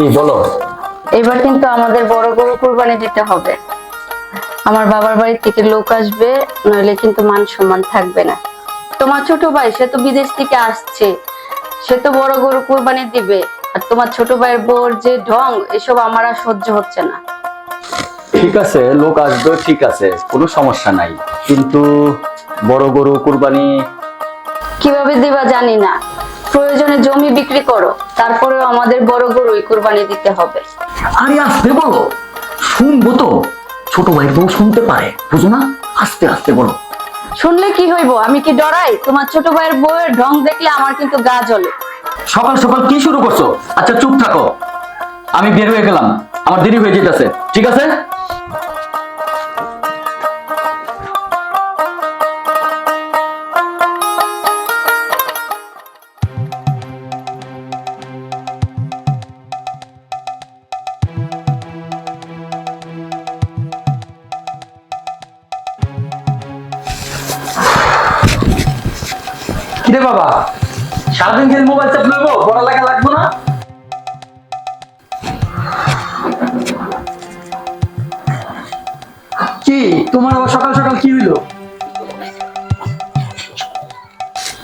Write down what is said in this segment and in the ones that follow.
কি বলো। এবার কিন্তু আমাদের বড় গরু কুরবানি দিতে হবে। আমার বাবার বাড়ি থেকে লোক আসবে নইলে কিন্তু মান সম্মান থাকবে না। তোমার ছোট ভাই সে তো বিদেশ থেকে আসছে সে তো বড় গরু কুরবানি দিবে। আর তোমার ছোট ভাইয়ের বোর যে ঢং এসব আমার আর সহ্য হচ্ছে না। ঠিক আছে লোক আসবে ঠিক আছে কোনো সমস্যা নাই। কিন্তু বড় গরু কুরবানি কীভাবে দিবা জানি না। প্রয়োজনে জমি বিক্রি করো তারপরেও আমাদের বড় গরুই কুরবানি দিতে হবে। আরে আসতে বলো। শুনব তো। ছোট ভাইয়ের বউ শুনতে পারে। বুঝো না? আস্তে আস্তে বলো। শুনলে কি হইব? আমি কি ডরাই? তোমার ছোট ভাইয়ের বউয়ের ঢং দেখলে আমার কিন্তু গা জ্বলে। সকাল সকাল কি শুরু করছ? আচ্ছা চুপ থাকো। আমি বের হয়ে গেলাম। আমার দেরি হয়ে যেতেছে। ঠিক আছে? কিরে বাবা? সারাদিন খেলে মোবাইল চাপ লইবো পড়ালেখা লাগবো না? কি? তোমার আবার সকাল সকাল কি হইল?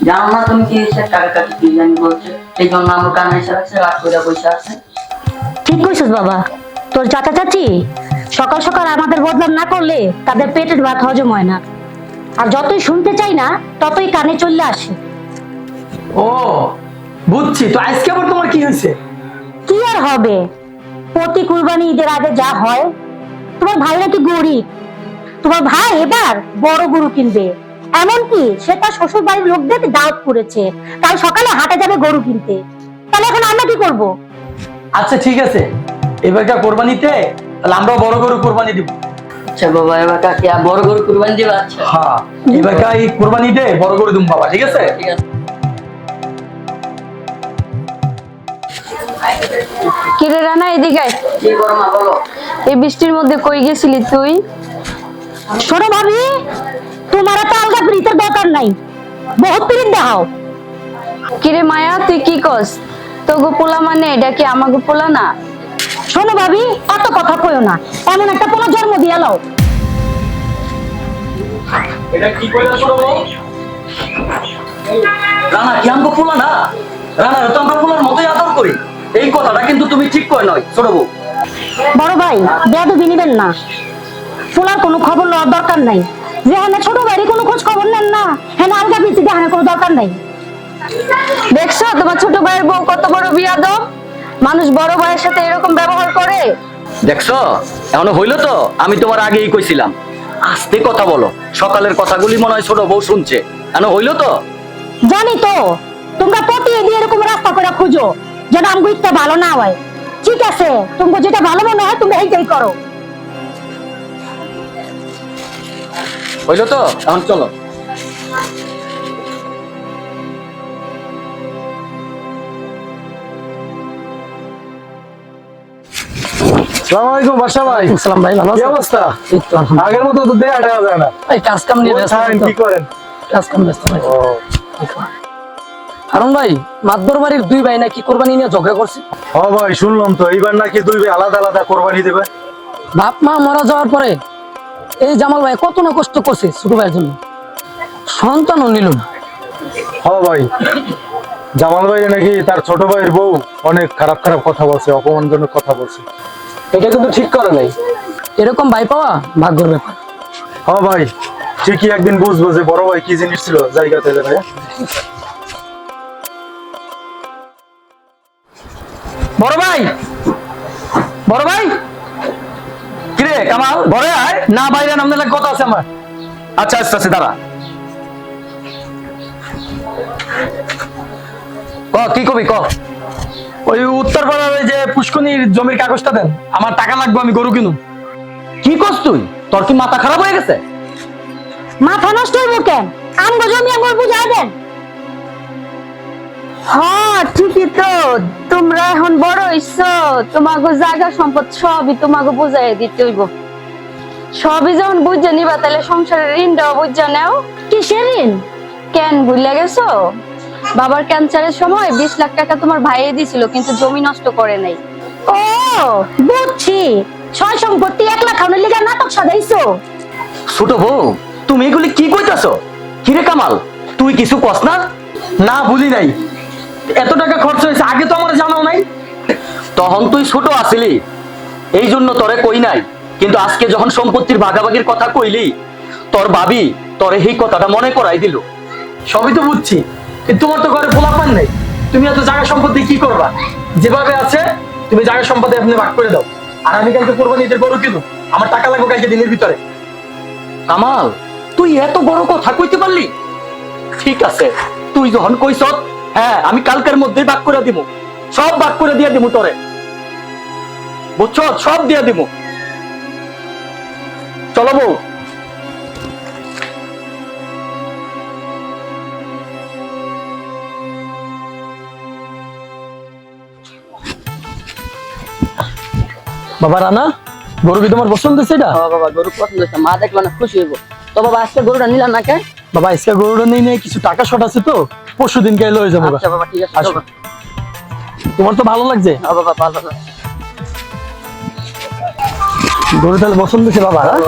জানো না তুমি কি এসে টাকা কাটি বিরিয়ানি বলছো? এই জন্য আমার কানে এসে রাখছে রাত করে বসে আছে। ঠিক কইছিস বাবা। তোর চাচা চাচি সকাল সকাল আমাদের বদলাম না করলে তাদের পেটের ভাত হজম হয় না। আর যতই শুনতে চাই না ততই কানে চলে আসে। ও বুঝছি। তো আজকে আবার তোমার কি হয়েছে? কি আর হবে? প্রতি কুরবানি ঈদের আগে যা হয় তোমার ভাই নাকি গরিব? তোমার ভাই এবার বড় গরু কিনবে। এমনকি সে তার শ্বশুর বাড়ির লোকদেরকে দাওয়াত করেছে। কাল সকালে হাটে যাবে গরু কিনতে। তাহলে এখন আমরা কি করব? আচ্ছা ঠিক আছে। এবারকার কোরবানিতে তাহলে আমরাও বড় গরু কোরবানি দিব। আচ্ছা বাবা এবার কাকে বড় গরু কুরবানি দিবে? আচ্ছা। হ্যাঁ এবারকার এই কোরবানিতে বড় গরু দিব বাবা ঠিক আছে? ঠিক আছে। কিরে রানা এদিকে আয়। কি বড় মা বলো। এই বৃষ্টির মধ্যে কই গেছিলি তুই? শোনো ভাবি তোমার তো আলগা প্রীতের দরকার নাই। বহুত প্রীত দেখাও। কিরে মায়া তুই কি কস তোগো পোলা মানে এটা কি আমাগো পোলা না? শোনো ভাবি এত কথা কইও না। এমন একটা পোলা জন্ম দিয়ে লাও। এটা কি কইলা শোনো রানা কি আমগো পোলা না? রানা তো আমরা পোলার মতোই আদর করি। এই কথাটা কিন্তু তুমি ঠিক কয় নয় ছোট বউ। বড় ভাই বেয়াদবি নিবেন না। পোলার কোনো খবর নেওয়ার দরকার নাই। যেখানে ছোট ভাইয়ের কোনো খোঁজ খবর নেন না হ্যাঁ আলগা প্রীতি দেখানোর কোনো দরকার নাই। দেখছ তোমার ছোট ভাইয়ের বউ কত বড় বিয়াদব। মানুষ বড় ভাইয়ের সাথে এরকম ব্যবহার করে। দেখছ এখনও হইল তো আমি তোমার আগেই কইছিলাম। আস্তে কথা বলো সকালের কথাগুলি মনে হয় ছোট বউ শুনছে। এখনও হইল তো? জানি তো তোমরা প্রতি দিয়ে এরকম রাস্তা করে খুঁজো। যেন আমগো ইচ্ছা ভালো না হয়। ঠিক আছে তোমরা যেটা ভালো মনে হয় তোমরা এইটাই করো। হইল তো? এখন চলো। আলাইকুম বাসা ভাই। সালাম ভাই ভালো কি অবস্থা। আগের মতো তো দেয়া যায় না। এই কাজ কাম নিয়ে ব্যস্ত কি করেন? কাজ কাম ব্যস্ত ভাই হারুন ভাই মাতবর বাড়ির দুই ভাই নাকি কোরবানি নিয়ে ঝগড়া করছে? ও ভাই শুনলাম তো এইবার নাকি দুই ভাই আলাদা আলাদা কোরবানি দেবে। বাপ মা মারা যাওয়ার পরে এই জামাল ভাই কত না কষ্ট করছে ছোট ভাইয়ের জন্য। সন্তানও নিল না। হ ভাই জামাল ভাই নাকি তার ছোট ভাইয়ের বউ অনেক খারাপ খারাপ কথা বলছে অপমানজনক কথা বলছে। এটা কিন্তু ঠিক করে নাই। এরকম ভাই পাওয়া ভাগ্যের ব্যাপার। হ ভাই ঠিকই একদিন বুঝব যে বড় ভাই কি জিনিস ছিল জায়গা থেকে ভাই বড় ভাই। বড় ভাই। কিরে, কামাল? ঘরে আয়। না বাইরে নামলে কথা আছে আমার। আচ্ছা আচ্ছা আচ্ছা দাঁড়া। ক, কি কবি, ক? ওই উত্তরপাড়ার ওই যে পুষ্কনির জমির কাগজটা দেন। আমার টাকা লাগবে, আমি গরু কিনুম। কি করছ তুই? তোর কি মাথা খারাপ হয়ে গেছে? মাথা নষ্ট হইব কেন? আমগো জমি আমগো বুঝাই দেন। হ্যাঁ ঠিকই তো। তোমরা এখন বড় তোমাকে জায়গা সম্পদ সবই তোমাকে বুঝাই দিতে হইব। সবই যখন বুঝে নিবা, তাহলে সংসারের বুঝে কিসের ঋণ? কেন ভুলে গেছো? বাবার ক্যান্সারের সময় বিশ লাখ টাকা তোমার ভাইয়ে দিছিল, কিন্তু জমি নষ্ট করে নাই। ও, বুঝছি। ছয় সম্পত্তি এক লাখ খাওয়ানোর লিগা নাটক সাজাইছো। ছোট বউ, তুমি এগুলি কি কইতাছো? কিরে কামাল, তুই কিছু কস না? না ভুলি নাই। এত টাকা খরচ হয়েছে, আগে তো আমার জানাও নাই। তখন তুই ছোট আছিলি এই জন্য তোরে কই নাই। কিন্তু আজকে যখন সম্পত্তির ভাগাভাগির কথা কইলি, তোর ভাবি তোরে এই কথাটা মনে করাই দিল। সবই তো বুঝছি তোমার তো ঘরে পোলাপান নেই। তুমি এত জায়গা সম্পত্তি কি করবা? যেভাবে আছে, তুমি জায়গা সম্পত্তি আপনি ভাগ করে দাও। আর আমি কালকে কোরবানি ঈদের গরু কিনো আমার টাকা লাগবে কালকে দিনের ভিতরে। কামাল, তুই এত বড় কথা কইতে পারলি? ঠিক আছে, তুই যখন কইস হ্যাঁ আমি কালকের মধ্যে বাক করে দিব। সব বাক করে দিয়ে দিব তোরে। বুঝছ? সব দিয়ে দিব। চলো বউ। বাবা রানা, গরু কি তোমার পছন্দ হচ্ছে এটা? বাবা, গরু পছন্দ মা দেখল না, খুশি হইব। তো বাবা, আজকে গরুটা নিলাম না কে? বাবা আজকে গরুটা নেই নেই কিছু টাকা শর্ট আছে তো পরশু দিন গেলে হয়ে যাব আচ্ছা বাবা ঠিক আছে আসো। তোমার তো ভালো লাগছে? হ্যাঁ বাবা ভালো ভালো। গরু তাহলে পছন্দ হয়েছে বাবা হ্যাঁ?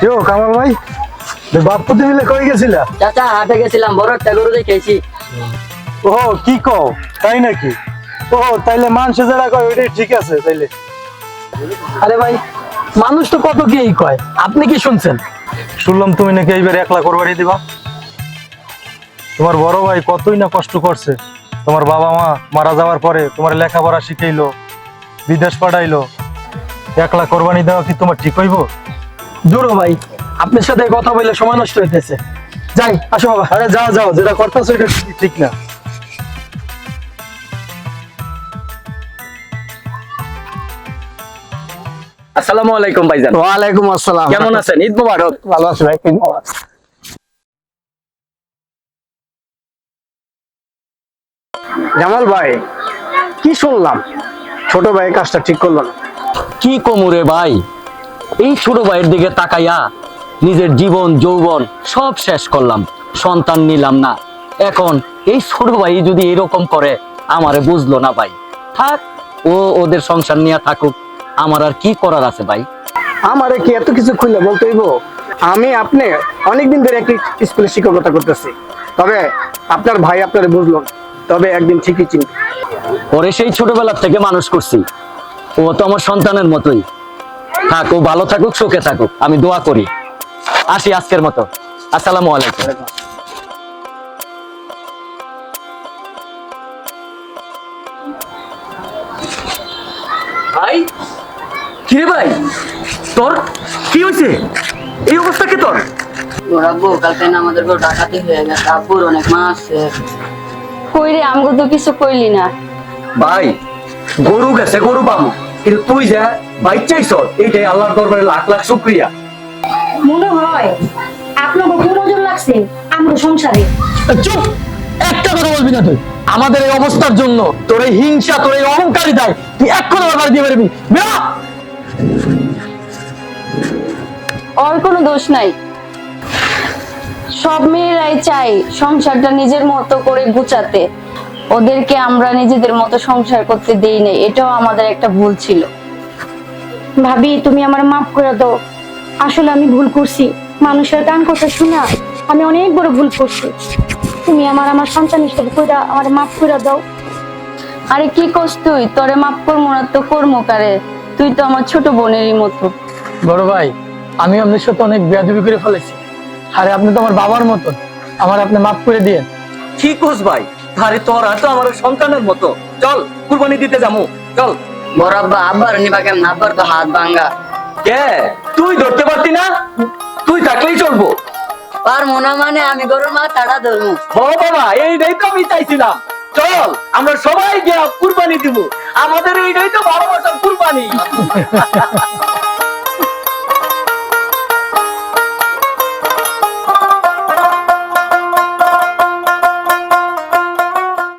কেউ কামাল ভাই? মিলে কই গেছিলা? চাচা হাটে গেছিলাম বড় একটা গরু দেখেছি ও কি কও? তাই নাকি? ও তাইলে মানুষে যারা কয় ওইটাই ঠিক আছে তাইলে। আরে ভাই মানুষ তো কত কি কয়? আপনি কি শুনছেন? শুনলাম তুমি নাকি এইবার একলা করবারই দিবা। তোমার বড় ভাই কতই না কষ্ট করছে। তোমার বাবা মা মারা যাওয়ার পরে তোমার লেখাপড়া শিখাইলো বিদেশ পাঠাইলো। একলা কোরবানি দেওয়া কি তোমার ঠিক হইব? দূর ভাই আপনার সাথে কথা বললে সময় নষ্ট হইতেছে। যাই আসো বাবা। আরে যাও যাও যেটা করতেছো এটা ঠিক- ঠিক না। আসসালামু আলাইকুম ভাইজান। ওয়ালাইকুম আসসালাম। কেমন আছেন? ঈদ মুবারক। ভালো আছি ভাই জামাল ভাই কি শুনলাম? ছোট ভাই কাজটা ঠিক করল না। কি কমুরে ভাই? এই ছোট ভাইয়ের দিকে তাকাইয়া নিজের জীবন যৌবন সব শেষ করলাম। সন্তান নিলাম না। এখন এই ছোট ভাই যদি এরকম করে আমারে বুঝলো না ভাই। থাক ও ওদের সংসার নিয়ে থাকুক। আমার আর কি করার আছে ভাই? আমারে কি এত কিছু খুললে বলতে হইব? আমি আপনি অনেকদিন ধরে একটি স্কুলে শিক্ষকতা করতেছি। তবে আপনার ভাই আপনারে বুঝলো। তবে একদিন ঠিকই চিনবে ওরে সেই ছোটবেলার থেকে মানুষ করছি। ও তো আমার সন্তানের মতোই। থাক ও ভালো থাকুক সুখে থাকুক। আমি দোয়া করি। আসি আজকের মতো। আসসালামু আলাইকুম। ভাই কিরে ভাই? তোর কি হয়েছে এই অবস্থা কি তোর? আব্বু কালকে না আমাদের গরু ডাকাতি হয়ে গেছে। আব্বুর অনেক মা কই রে আমগো তো কিছু কইলি না। ভাই গরু গেছে গরু পাবো কিন্তু তুই যা ভাই চাইছ এইটাই আল্লাহর দরবারে লাখ লাখ শুক্রিয়া। মনে হয় আপনার নজর লাগছে আমার সংসারে। চুপ! একটা কথা বলবি না তুই। আমাদের এই অবস্থার জন্য তোর এই হিংসা তোর এই অহংকারী দেয়। তুই এক্ষণ আমার দিয়ে বেরবি। বেরো! ওর কোনো দোষ নাই। সব মেয়েরাই চায় সংসারটা নিজের মতো করে গুছাতে। ওদেরকে আমরা নিজেদের মতো সংসার করতে দেই নাই এটাও আমাদের একটা ভুল ছিল। ভাবি তুমি আমার মাফ করে দাও। আসলে আমি ভুল করছি। মানুষের কান কথা শোনা আমি অনেক বড় ভুল করছি। তুমি আমার আমার সন্তান হিসেবে কইরা আমার মাফ করে দাও। আরে কি করছ তুই? তোরে মাফ করব না তো করব কারে? তুই তো আমার ছোট বোনেরই মতো। বড় ভাই আমি আপনার সাথে অনেক বেয়াদবি করে ফেলেছি। আরে আপনি তো আমার বাবার মতন। আমার আপনি মাফ করে দিয়ে ঠিক কোস ভাই? আরে তোর তো আমার সন্তানের মতো। চল কুরবানি দিতে যাব। চল। বড় আব্বা আব্বার নিবা কেমন? আব্বার তো হাত ভাঙ্গা। কে? তুই ধরতে পারতি না? তুই থাকলেই চলবো। আর মনে মানে আমি গরুর মাথাটা ধরবো। ও বাবা এইটাই তো আমি চাইছিলাম। চল আমরা সবাই গিয়ে কুরবানি দিব। আমাদের এইটাই তো ভালোবাসার কুরবানি।